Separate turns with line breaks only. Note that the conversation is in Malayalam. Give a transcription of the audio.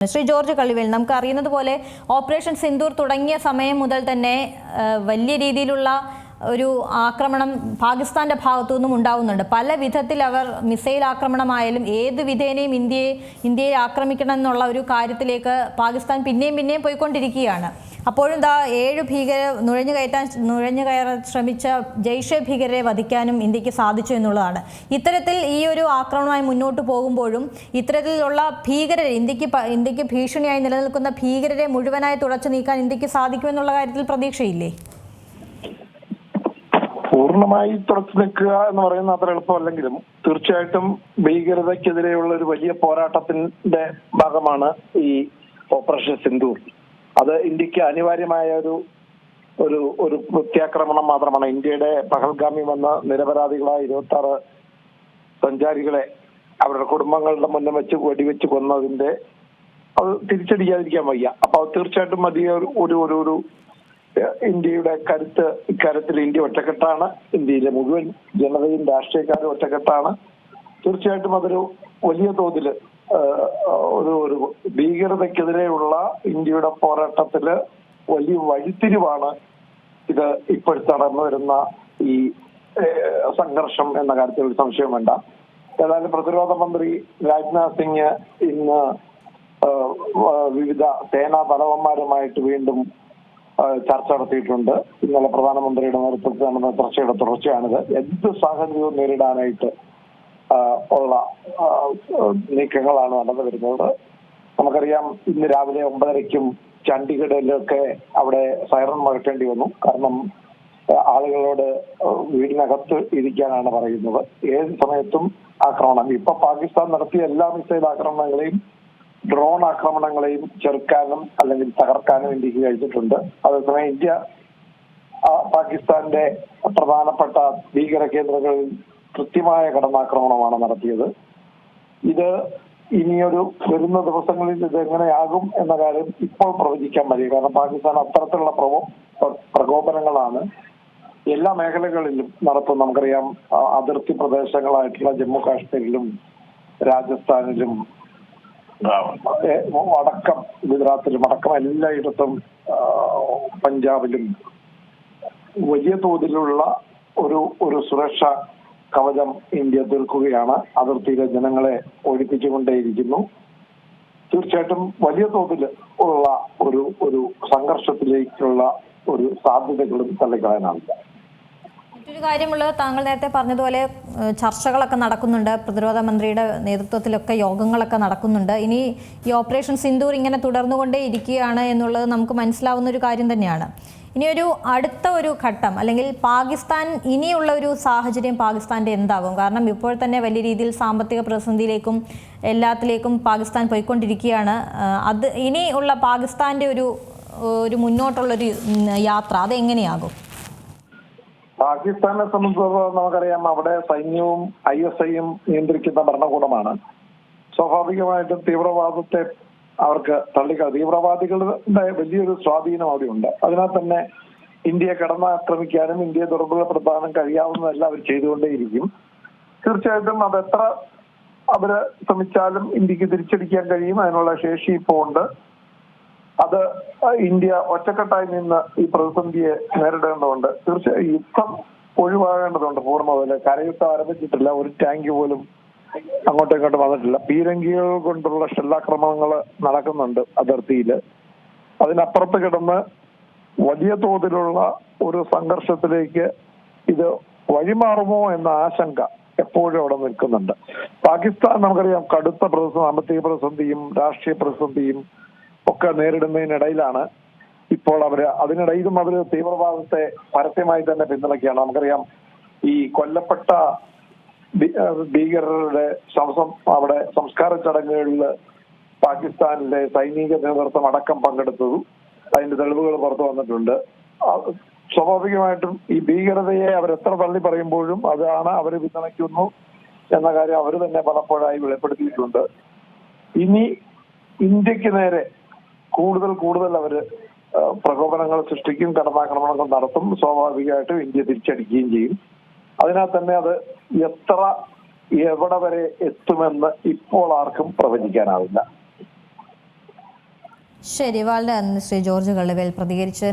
ശ്രീ ജോർജ് കള്ളിവേൽ നമുക്ക് അറിയുന്നത് പോലെ ഓപ്പറേഷൻ സിന്ദൂർ തുടങ്ങിയ സമയം മുതൽ തന്നെ വലിയ രീതിയിലുള്ള ഒരു ആക്രമണം പാകിസ്ഥാന്റെ ഭാഗത്തു നിന്നും ഉണ്ടാവുന്നുണ്ട്. പല വിധത്തിൽ അവർ മിസൈൽ ആക്രമണമായാലും ഏത് വിധേനയും ഇന്ത്യയെ ഇന്ത്യയെ ആക്രമിക്കണം എന്നുള്ള ഒരു കാര്യത്തിലേക്ക് പാകിസ്ഥാൻ പിന്നെയും പിന്നെയും പോയിക്കൊണ്ടിരിക്കുകയാണ്. അപ്പോഴും ദാ ഏഴ് ഭീകര നുഴഞ്ഞു കയറ്റാൻ നുഴഞ്ഞു കയറാൻ ശ്രമിച്ച ജയ്ഷെ ഭീകരരെ വധിക്കാനും ഇന്ത്യയ്ക്ക് സാധിച്ചു എന്നുള്ളതാണ്. ഇത്തരത്തിൽ ഈ ഒരു ആക്രമണമായി മുന്നോട്ട് പോകുമ്പോഴും ഇത്തരത്തിലുള്ള ഭീകരരെ ഇന്ത്യയ്ക്ക് ഇന്ത്യയ്ക്ക് ഭീഷണിയായി നിലനിൽക്കുന്ന ഭീകരരെ മുഴുവനായി തുടച്ചു നീക്കാൻ ഇന്ത്യയ്ക്ക് സാധിക്കുമെന്നുള്ള കാര്യത്തിൽ പ്രതീക്ഷയില്ലേ?
പൂർണമായി തുടച്ചു നിൽക്കുക എന്ന് പറയുന്ന അത്ര എളുപ്പമല്ലെങ്കിലും തീർച്ചയായിട്ടും ഭീകരതയ്ക്കെതിരെയുള്ള ഒരു വലിയ പോരാട്ടത്തിന്റെ ഭാഗമാണ് ഈ ഓപ്പറേഷൻ സിന്ദൂർ. അത് ഇന്ത്യയ്ക്ക് അനിവാര്യമായ ഒരു ഒരു ഒരു പ്രത്യാക്രമണം മാത്രമാണ്. ഇന്ത്യയുടെ പഹൽഗാമി വന്ന നിരപരാധികളായ ഇരുപത്തി ആറ് സഞ്ചാരികളെ അവരുടെ കുടുംബങ്ങളുടെ മുന്നിൽ വെച്ച് വെടിവെച്ച് കൊന്നതിന്റെ അത് തിരിച്ചടിക്കാതിരിക്കാൻ വയ്യ. അപ്പൊ തീർച്ചയായിട്ടും വലിയ ഒരു ഒരു ഒരു ഇന്ത്യയുടെ കരുത്ത് ഇക്കാര്യത്തിൽ ഇന്ത്യ ഒറ്റക്കെട്ടാണ്. ഇന്ത്യയിലെ മുഴുവൻ ജനതയും രാഷ്ട്രീയക്കാരും ഒറ്റക്കെട്ടാണ്. തീർച്ചയായിട്ടും അതൊരു വലിയ തോതിൽ ഒരു ഒരു ഭീകരതയ്ക്കെതിരെയുള്ള ഇന്ത്യയുടെ പോരാട്ടത്തിൽ വലിയ വഴിത്തിരിവാണ് ഇത് ഇപ്പോഴത്തെ നടന്നു വരുന്ന ഈ സംഘർഷം എന്ന കാര്യത്തിൽ ഒരു സംശയം വേണ്ട. ഏതായാലും പ്രതിരോധ മന്ത്രി രാജ്നാഥ് സിംഗ് ഇന്ന് വിവിധ സേനാ തലവന്മാരുമായിട്ട് വീണ്ടും ചർച്ച നടത്തിയിട്ടുണ്ട്. ഇന്നലെ പ്രധാനമന്ത്രിയുടെ നേതൃത്വത്തിൽ നടന്ന ചർച്ചയുടെ തുടർച്ചയാണിത്. എന്ത് സാഹചര്യവും നേരിടാനായിട്ട് ഉള്ള നീക്കങ്ങളാണ് നടന്നു വരുന്നത്. നമുക്കറിയാം ഇന്ന് രാവിലെ ഒമ്പതരയ്ക്കും ചണ്ഡീഗഡിലൊക്കെ അവിടെ സൈറൺ മുഴക്കേണ്ടി വന്നു. കാരണം ആളുകളോട് വീടിനകത്ത് ഇരിക്കാനാണ് പറയുന്നത്. ഏത് സമയത്തും ആക്രമണം. ഇപ്പൊ പാകിസ്ഥാൻ നടത്തിയ എല്ലാ മിസൈൽ ആക്രമണങ്ങളെയും ഡ്രോൺ ആക്രമണങ്ങളെയും ചെറുക്കാനും അല്ലെങ്കിൽ തകർക്കാനും ഇന്ത്യയ്ക്ക് കഴിഞ്ഞിട്ടുണ്ട് അതേസമയം ഇന്ത്യ പാകിസ്ഥാന്റെ പ്രധാനപ്പെട്ട ഭീകര കേന്ദ്രങ്ങളിൽ കൃത്യമായ കടന്നാക്രമണമാണ് നടത്തിയത്. ഇത് ഇനിയൊരു വരുന്ന ദിവസങ്ങളിൽ ഇത് എങ്ങനെയാകും എന്ന കാര്യം ഇപ്പോൾ പ്രവചിക്കാൻ മതി. കാരണം പാകിസ്ഥാൻ അത്തരത്തിലുള്ള പ്രവോ പ്രകോപനങ്ങളാണ് എല്ലാ മേഖലകളിലും നടത്തും. നമുക്കറിയാം അതിർത്തി പ്രദേശങ്ങളായിട്ടുള്ള ജമ്മു കാശ്മീരിലും രാജസ്ഥാനിലും അടക്കം ഗുജറാത്തിലും അടക്കം എല്ലായിടത്തും പഞ്ചാബിലും വലിയ തോതിലുള്ള ഒരു ഒരു സുരക്ഷ കവചം ഇന്ത്യ തീർക്കുകയാണ്. അതിർത്തിയിലെ ജനങ്ങളെ ഒഴിപ്പിച്ചുകൊണ്ടേയിരിക്കുന്നു. തീർച്ചയായിട്ടും വലിയ തോതിൽ ഉള്ള ഒരു ഒരു സംഘർഷത്തിലേക്കുള്ള ഒരു സാധ്യതകളും തള്ളിക്കളയാനാവില്ല.
മറ്റൊരു കാര്യമുള്ളത് താങ്കൾ നേരത്തെ പറഞ്ഞതുപോലെ ചർച്ചകളൊക്കെ നടക്കുന്നുണ്ട്. പ്രതിരോധ മന്ത്രിയുടെ നേതൃത്വത്തിലൊക്കെ യോഗങ്ങളൊക്കെ നടക്കുന്നുണ്ട്. ഇനി ഈ ഓപ്പറേഷൻ സിന്ദൂർ ഇങ്ങനെ തുടർന്നുകൊണ്ടേ ഇരിക്കുകയാണ് എന്നുള്ളത് നമുക്ക് മനസ്സിലാവുന്ന ഒരു കാര്യം തന്നെയാണ്. ഇനി ഒരു അടുത്ത ഒരു ഘട്ടം അല്ലെങ്കിൽ പാകിസ്ഥാൻ ഇനിയുള്ള ഒരു സാഹചര്യം പാകിസ്ഥാന്റെ എന്താകും? കാരണം ഇപ്പോൾ തന്നെ വലിയ രീതിയിൽ സാമ്പത്തിക പ്രതിസന്ധിയിലേക്കും എല്ലാത്തിലേക്കും പാകിസ്ഥാൻ പോയിക്കൊണ്ടിരിക്കുകയാണ്. അത് ഇനിയുള്ള പാകിസ്ഥാന്റെ ഒരു ഒരു മുന്നോട്ടുള്ളൊരു യാത്ര അത് എങ്ങനെയാകും
പാകിസ്ഥാനെ സംബന്ധിച്ചിടത്തോളം നമുക്കറിയാം അവിടെ സൈന്യവും ഐ എസ് ഐയും നിയന്ത്രിക്കുന്ന ഭരണകൂടമാണ്. സ്വാഭാവികമായിട്ടും തീവ്രവാദത്തെ അവർക്ക് തള്ളിക്ക തീവ്രവാദികളുടെ വലിയൊരു സ്വാധീനം അവിടെയുണ്ട്. അതിനാൽ തന്നെ ഇന്ത്യയെ കടന്നാക്രമിക്കാനും ഇന്ത്യയെ ദുർബലപ്പെടുത്താനും കഴിയാവുന്നതെല്ലാം അവർ ചെയ്തുകൊണ്ടേയിരിക്കും. തീർച്ചയായിട്ടും അത് എത്ര അവർ ശ്രമിച്ചാലും ഇന്ത്യയ്ക്ക് തിരിച്ചടിക്കാൻ കഴിയും. അതിനുള്ള ശേഷി ഇപ്പോൾ ഉണ്ട്. അത് ഇന്ത്യ ഒറ്റക്കെട്ടായി നിന്ന് ഈ പ്രതിസന്ധിയെ നേരിടേണ്ടതുണ്ട്. തീർച്ചയായും യുദ്ധം ഒഴിവാകേണ്ടതുണ്ട് പൂർണതയിൽ. കരയുദ്ധം ആരംഭിച്ചിട്ടില്ല. ഒരു ടാങ്ക് പോലും അങ്ങോട്ടും ഇങ്ങോട്ടും വന്നിട്ടില്ല. പീരങ്കികൾ കൊണ്ടുള്ള ഷെല്ലാക്രമണങ്ങൾ നടക്കുന്നുണ്ട് അതിർത്തിയിൽ അതിനപ്പുറത്ത് കിടന്ന് വലിയ തോതിലുള്ള ഒരു സംഘർഷത്തിലേക്ക് ഇത് വഴിമാറുമോ എന്ന ആശങ്ക എപ്പോഴും അവിടെ നിൽക്കുന്നുണ്ട്. പാകിസ്ഥാൻ നമുക്കറിയാം കടുത്ത പ്രതിസന്ധി സാമ്പത്തിക പ്രതിസന്ധിയും രാഷ്ട്രീയ പ്രതിസന്ധിയും ഒക്കെ നേരിടുന്നതിനിടയിലാണ് ഇപ്പോൾ അവർ അതിനിടയിലും അവർ തീവ്രവാദത്തെ പരസ്യമായി തന്നെ പിന്തുണയ്ക്കുകയാണ്. നമുക്കറിയാം ഈ കൊല്ലപ്പെട്ട ഭീകരരുടെ ശവസം അവിടെ സംസ്കാര ചടങ്ങുകളിൽ പാകിസ്ഥാനിലെ സൈനിക നേതൃത്വം അടക്കം പങ്കെടുത്തതും അതിന്റെ തെളിവുകൾ പുറത്തു വന്നിട്ടുണ്ട്. സ്വാഭാവികമായിട്ടും ഈ ഭീകരതയെ അവർ എത്ര തള്ളി പറയുമ്പോഴും അതാണ് അവർ പിന്തുണയ്ക്കുന്നു എന്ന കാര്യം അവർ തന്നെ പലപ്പോഴായി വെളിപ്പെടുത്തിയിട്ടുണ്ട്. ഇനി ഇന്ത്യയ്ക്ക് നേരെ കൂടുതൽ കൂടുതൽ അവർ പ്രകോപനങ്ങൾ സൃഷ്ടിക്കും കടന്നാക്രമണങ്ങൾ നടത്തും സ്വാഭാവികമായിട്ടും ഇന്ത്യ തിരിച്ചടിക്കുകയും ചെയ്യും. അതിനാൽ തന്നെ അത് എത്ര എവിടെ വരെ എത്തുമെന്ന് ഇപ്പോൾ ആർക്കും പ്രവചിക്കാനാവില്ല.
ശരി വളരെ നന്ദി ശ്രീ ജോർജ് കള്ളുവേൽ പ്രതികരിച്ചതിന്.